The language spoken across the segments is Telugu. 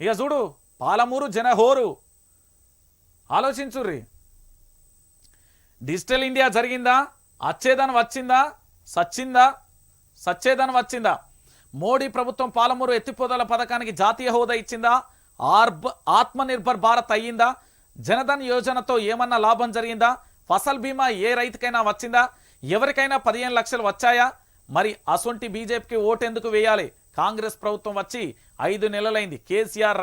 ఇక చూడు పాలమూరు జనహోరు. ఆలోచించుర్రి. డిజిటల్ ఇండియా జరిగిందా? అచ్చేదనం వచ్చిందా? సచ్చిందా? సచ్చేదనం వచ్చిందా? మోడీ ప్రభుత్వం పాలమూరు ఎత్తిపోదల పథకానికి జాతీయ హోదా ఇచ్చిందా? ఆర్బ్ ఆత్మనిర్భర్ భారత్ అయ్యిందా? జనధన్ యోజనతో ఏమన్నా లాభం జరిగిందా? ఫసల్ బీమా ఏ రైతుకైనా వచ్చిందా? ఎవరికైనా పదిహేను లక్షలు వచ్చాయా? మరి అసొంటి బీజేపీకి ఓటెందుకు వేయాలి? కాంగ్రెస్ ప్రభుత్వం వచ్చి ఐదు నెలలైంది. కేసీఆర్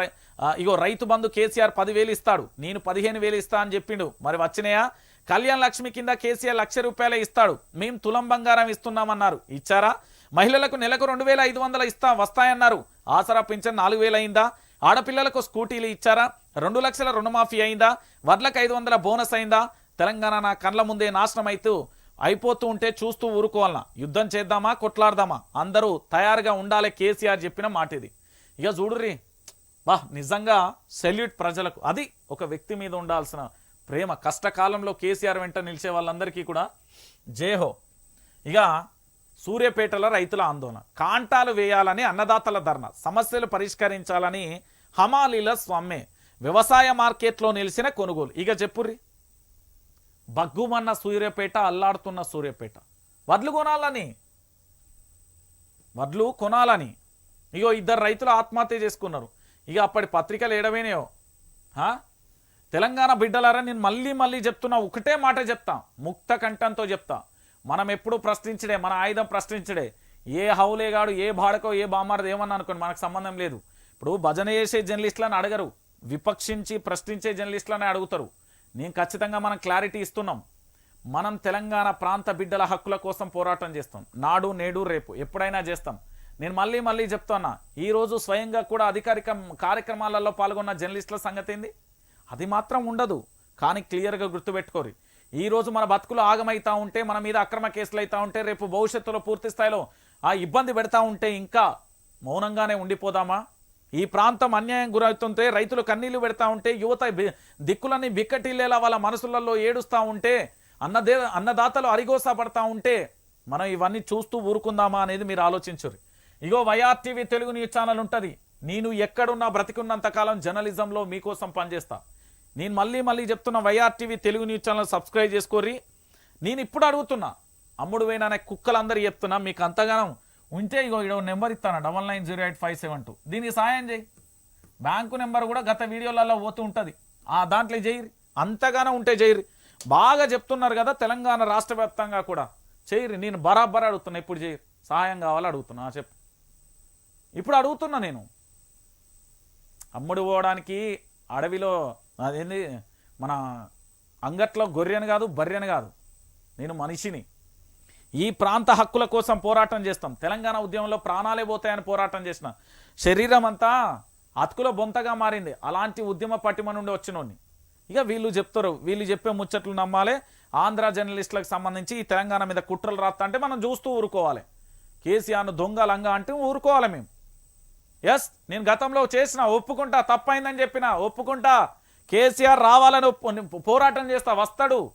ఇగో రైతు బంధు కేసీఆర్ పదివేలు ఇస్తాడు. నేను పదిహేను వేలు ఇస్తా అని చెప్పిండు. మరి వచ్చినాయా? కళ్యాణ్ లక్ష్మి కింద కేసీఆర్ లక్ష రూపాయలే ఇస్తాడు. మేము తులం బంగారం ఇస్తున్నామన్నారు. ఇచ్చారా? మహిళలకు నెలకు రెండు వేల ఐదు వందలు ఇస్తా వస్తాయన్నారు. ఆసరా పింఛన్ నాలుగు వేలు అయిందా? ఆడపిల్లలకు స్కూటీలు ఇచ్చారా? రెండు లక్షల రుణమాఫీ అయిందా? వడ్లకు ఐదు వందల బోనస్ అయిందా? తెలంగాణ నా కండ్ల ముందే నాశనం అవుతూ అయిపోతూ ఉంటే చూస్తూ ఊరుకోవాలనా? యుద్ధం చేద్దామా? కొట్లాడదామా? అందరూ తయారుగా ఉండాలి కేసీఆర్ చెప్పిన మాట ఇది ఇక చూడుర్రి. బా నిజంగా సెల్యూట్ ప్రజలకు. అది ఒక వ్యక్తి మీద ఉండాల్సిన ప్రేమ. కష్టకాలంలో కేసీఆర్ వెంట నిలిచే వాళ్ళందరికీ కూడా జేహో ఇక సూర్యపేటలో రైతుల ఆందోళన. కాంటాలు వేయాలని అన్నదాతల ధర్నా. సమస్యలు పరిష్కరించాలని హమాలీల స్వామ్మే. వ్యవసాయ మార్కెట్లో నిలిచిన కొనుగోలు. ఇక చెప్పుర్రి. బగ్గుమన్న సూర్యపేట అల్లాడుతున్న సూర్యపేట. వడ్లు కొనాలని. వడ్లు కొనాలని. ఇగో ఇద్దరు రైతులు ఆత్మహత్య చేసుకున్నారు. ఇక అప్పటి పత్రికలు ఏడవేనాయో? తెలంగాణ బిడ్డలారా నేను మళ్ళీ మళ్ళీ చెప్తున్నా ఒకటే మాట చెప్తా ముక్త కంఠంతో చెప్తా. మనం ఎప్పుడు ప్రశ్నించడే మన ఆయుధం ప్రశ్నించడే. ఏ హౌలేగాడు ఏ బాడకో ఏ బామారది ఏమన్నా అనుకోండి మనకు సంబంధం లేదు. ఇప్పుడు భజన చేసే జర్నలిస్టులను అడగరు. విపక్షించి ప్రశ్నించే జర్నలిస్టులనే అడుగుతారు. నేను ఖచ్చితంగా మనం క్లారిటీ ఇస్తున్నాం. మనం తెలంగాణ ప్రాంత బిడ్డల హక్కుల కోసం పోరాటం చేస్తాం. నాడు నేడు రేపు ఎప్పుడైనా చేస్తాం. నేను మళ్ళీ మళ్ళీ చెప్తున్నా ఈ రోజు స్వయంగా కూడా అధికారిక కార్యక్రమాలలో పాల్గొన్న జర్నలిస్టుల సంగతి ఏంది? అది మాత్రం ఉండదు. కానీ క్లియర్గా గుర్తుపెట్టుకోరు. ఈరోజు మన బతుకులు ఆగమైతా ఉంటే మన మీద అక్రమ కేసులు అవుతా ఉంటే రేపు భవిష్యత్తులో పూర్తి స్థాయిలో ఆ ఇబ్బంది పెడతా ఉంటే ఇంకా మౌనంగానే ఉండిపోదామా? ఈ ప్రాంతం అన్యాయం గురవుతుంటే రైతులు కన్నీళ్ళు పెడతా ఉంటే యువత దిక్కులన్నీ బిక్కటిల్లేలా వాళ్ళ మనసులలో ఏడుస్తూ ఉంటే అన్నదే అన్నదాతలు అరిగోసా పడతా ఉంటే మనం ఇవన్నీ చూస్తూ ఊరుకుందామా అనేది మీరు ఆలోచించరు ఇగో వైఆర్టీవీ తెలుగు న్యూస్ ఛానల్ ఉంటుంది. నేను ఎక్కడున్నా బ్రతికున్నంత కాలం జర్నలిజంలో మీకోసం పనిచేస్తా. నేను మళ్ళీ మళ్ళీ చెప్తున్నా YRTV Telugu news channel subscribe చేసుకోర్రి. నేను ఇప్పుడు అడుగుతున్నా అమ్ముడు పోయిన కుక్కలందరూ చెప్తున్నా మీకు అంతగానం ఉంటే ఇగో ఇడో నెంబర్ ఇస్తాను double nine zero eight five seven two. దీనికి సాయం చేయి. బ్యాంకు నెంబర్ కూడా గత వీడియోలలో పోతూ ఉంటుంది. ఆ దాంట్లో చేయరు అంతగానో ఉంటే చేయరు బాగా చెప్తున్నారు కదా తెలంగాణ రాష్ట్ర వ్యాప్తంగా కూడా. చేయరు నేను బరాబర్ అడుగుతున్నా ఇప్పుడు చేయరు సహాయం కావాలో అడుగుతున్నా ఆ చెప్పు. ఇప్పుడు అడుగుతున్నా నేను. అమ్ముడు పోవడానికి అడవిలో అదేంది మన అంగట్లో గొర్రెను కాదు బర్రెను కాదు. నేను మనిషిని. ఈ ప్రాంత హక్కుల కోసం పోరాటం చేస్తాం. తెలంగాణ ఉద్యమంలో ప్రాణాలే పోతాయని పోరాటం చేసిన. శరీరం అంతా అతుకుల బొంతగా మారింది. అలాంటి ఉద్యమ పటిమ నుండి వచ్చినోడిని ఇక వీళ్ళు చెప్తారు. వీళ్ళు చెప్పే ముచ్చట్లు నమ్మాలి. ఆంధ్ర జర్నలిస్టులకు సంబంధించి ఈ తెలంగాణ మీద కుట్రలు రాస్తా అంటే మనం చూస్తూ ఊరుకోవాలి. కేసీఆర్ను దొంగ లంగా అంటే ఊరుకోవాలి మేము. ఎస్ నేను గతంలో చేసిన ఒప్పుకుంటా తప్పైందని చెప్పిన ఒప్పుకుంటా. కేసీఆర్ రావాలని ఒప్పు- పోరాటం చేస్తా వస్తాడు.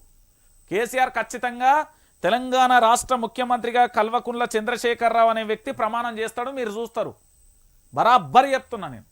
కేసీఆర్ ఖచ్చితంగా తెలంగాణ రాష్ట్ర ముఖ్యమంత్రిగా కల్వకుంట్ల చంద్రశేఖరరావు అనే వ్యక్తి ప్రమాణం చేస్తాడు మీరు చూస్తారు. బరాబర్ చెప్తున్నా నేను.